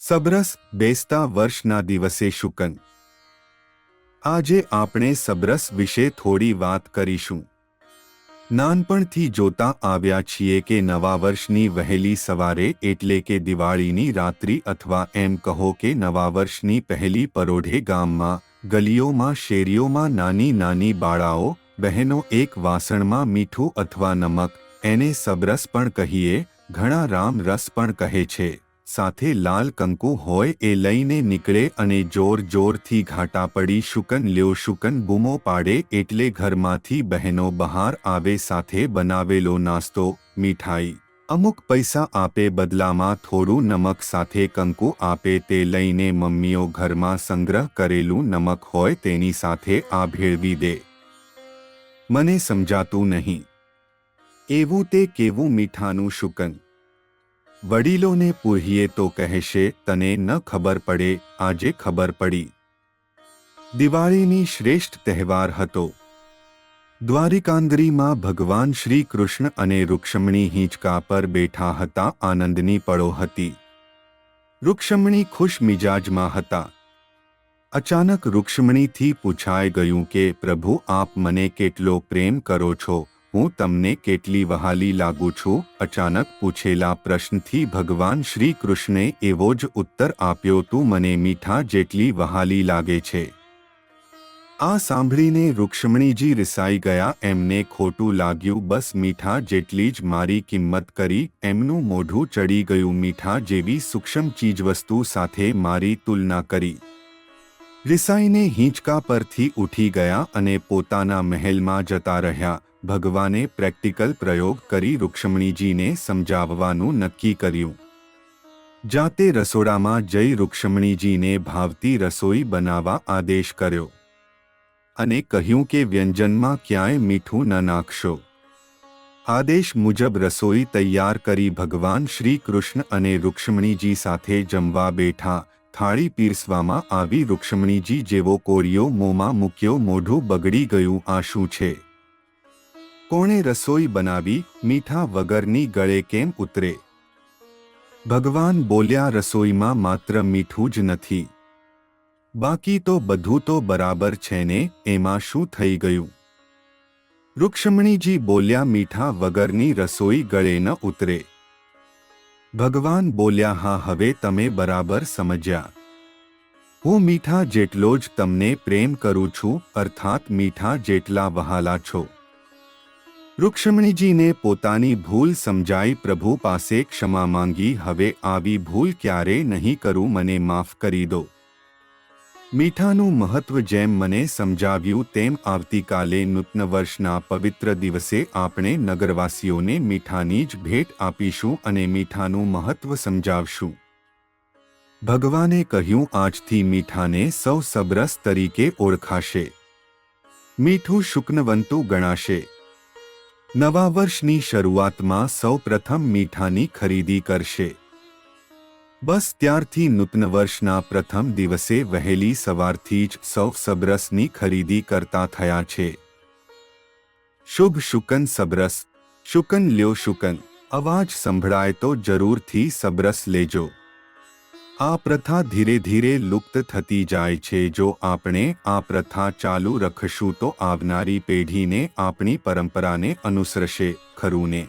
સબરસ બેસતા વર્ષના દિવસે શુકન. આજે આપણે સબરસ વિશે થોડી વાત કરીશું. નાનપણથી જોતા આવ્યા છીએ કે નવા વર્ષની વહેલી સવારે એટલે કે દિવાળીની રાત્રિ અથવા એમ કહો કે નવા વર્ષની પહેલી પરોઢે ગામમાં, ગલીઓમાં, શેરીઓમાં નાની નાની બાળાઓ, બહેનો એક વાસણમાં મીઠું અથવા નમક, એને સબરસ પણ કહીએ, ઘણા રામ રસ પણ કહે છે. સાથે લાલ કંકુ હોય એ લઈને નીકળે અને જોર જોરથી ઘાટા પડી શુકન લ્યો શુકન બૂમો પાડે એટલે ઘરમાંથી બહેનો બહાર આવે સાથે બનાવેલો નાસ્તો, મીઠાઈ. અમુક પૈસા આપે બદલામાં થોડું નમક સાથે કંકુ આપે તે લઈને મમ્મીઓ ઘરમાં સંગ્રહ કરેલું નમક હોય તેની સાથે આ ભેળવી દે. મને સમજાતું નહીં. એવું તે કેવું મીઠાનું શુકન? વડીલોને પૂહીએ તો કહેશે, તને ન ખબર પડે, આજે ખબર પડી. દિવાળીની શ્રેષ્ઠ તહેવાર હતો. દ્વારિકાંદરીમાં ભગવાન શ્રી કૃષ્ણ અને રૂક્ષમણી હિંચકા પર બેઠા હતા, આનંદની પળો હતી. રૂક્ષમણી ખુશ મિજાજમાં હતા. અચાનક રૂક્ષમણીથી પૂછાઈ ગયું કે, પ્રભુ, આપ મને કેટલો પ્રેમ કરો છો? હું તમને કેટલી વહાલી લાગુ છું? અચાનક પૂછેલા પ્રશ્નથી ભગવાન શ્રી કૃષ્ણે એવો જ ઉત્તર આપ્યો, તું મને મીઠા જેટલી વહાલી લાગે છે. આ સાંભળીને રૂક્ષ્મણીજી રિસાઈ ગયા, એમને ખોટું લાગ્યું, બસ મીઠા જેટલી જ મારી કિંમત કરી, એમનું મોઢું ચડી ગયું, મીઠા જેવી સૂક્ષ્મ ચીજવસ્તુ સાથે મારી તુલના કરી. રિસાઈને હિંચકા પરથી ઉઠી ગયા અને પોતાના મહેલમાં જતા રહ્યા. ભગવાને પ્રેક્ટિકલ પ્રયોગ કરી રૂક્ષ્મણીજીને સમજાવવાનું નક્કી કર્યું. જાતે રસોડામાં જઈ રૂક્ષ્મણીજીને ભાવતી રસોઈ બનાવવા આદેશ કર્યો. અને કહ્યું કે વ્યંજનમાં ક્યાંય મીઠું ન નાખશો. આદેશ મુજબ રસોઈ તૈયાર કરી ભગવાન શ્રી કૃષ્ણ અને રૂક્ષ્મણીજી સાથે જમવા બેઠા થાળી પીરસવામાં આવી રૂક્ષ્મણીજી જેવો કોરિયો મોંમાં મૂક્યો મોઢું બગડી ગયું આ શું છે. કોણે રસોઈ બનાવી, મીઠા વગરની ગળે કેમ ઉતરે? ભગવાન બોલ્યા, રસોઈમાં માત્ર મીઠું જ નથી. બાકી તો બધું તો બરાબર છે ને, એમાં શું થઈ ગયું? રૂક્ષ્મણીજી બોલ્યા, મીઠા વગરની રસોઈ ગળે ન ઉતરે. ભગવાન બોલ્યા, હા, હવે તમે બરાબર સમજ્યા. હું મીઠા જેટલો જ તમને પ્રેમ કરું છું, અર્થાત મીઠા જેટલા વહાલા છો. રૂક્ષ્મણીજીને પોતાની ભૂલ સમજાઈ પ્રભુ પાસે ક્ષમા માંગી, હવે આવી ભૂલ ક્યારે નહીં કરું, મને માફ કરી દો. મીઠાનું મહત્વ જેમ મને સમજાવ્યું, તેમ આવતીકાલે નૂતન વર્ષના પવિત્ર દિવસે આપણે નગરવાસીઓને મીઠાની જ ભેટ આપીશું અને મીઠાનું મહત્વ સમજાવશું. ભગવાને કહ્યું, આજથી મીઠાને સૌ સબરસ તરીકે ઓળખાશે. મીઠું શુક્નવંતુ ગણાશે. નવા વર્ષની શરૂઆતમાં સૌ પ્રથમ મીઠાની ખરીદી કરશે. બસ ત્યારથી નૂતન વર્ષના પ્રથમ દિવસે વહેલી સવારથી જ સૌ સબરસની ખરીદી કરતા થયા છે. શુભ શુકન સબરસ. શુકન લ્યો શુકન. અવાજ સંભળાય તો જરૂરથી સબરસ લેજો. આ પ્રથા ધીરે ધીરે લુપ્ત થતી જાય છે. જો આપણે આ પ્રથા ચાલુ રખશું તો આવનારી પેઢીને આપણી પરંપરાને અનુસરશે ખરું ને